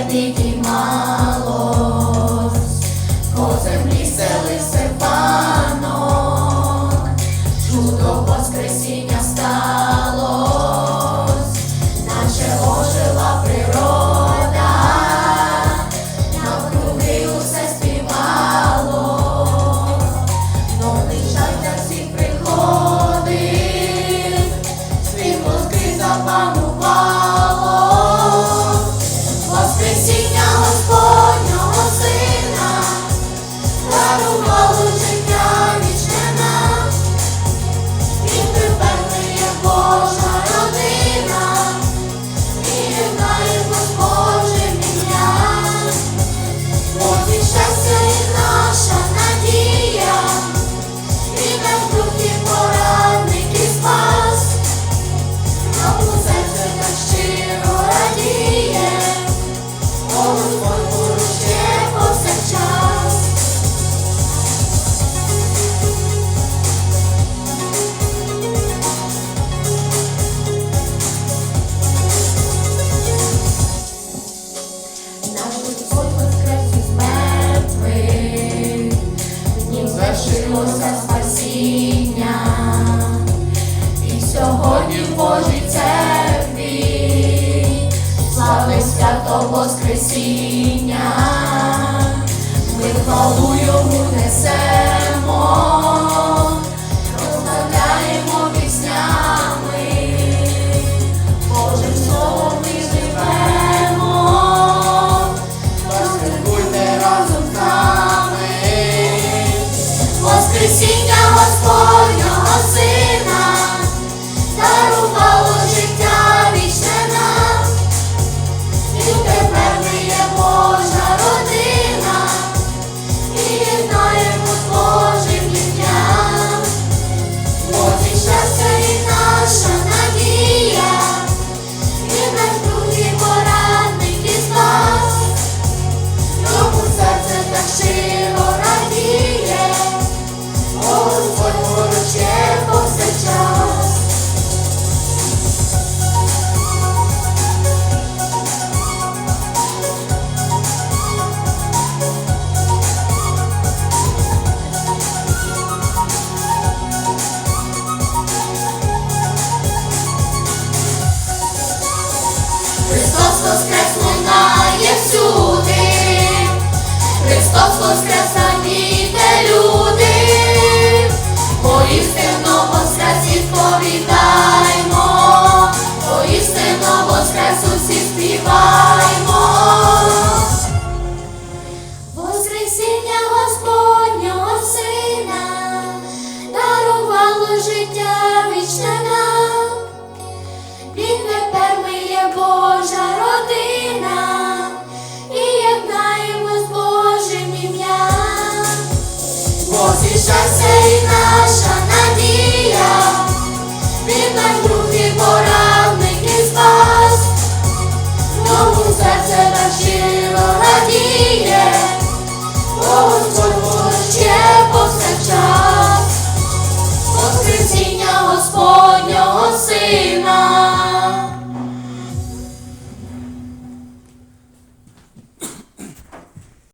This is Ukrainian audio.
летить і. Oh, Воскресіння, ми хвалу йому несемо. Господнього Сина, дарувало життя вічне.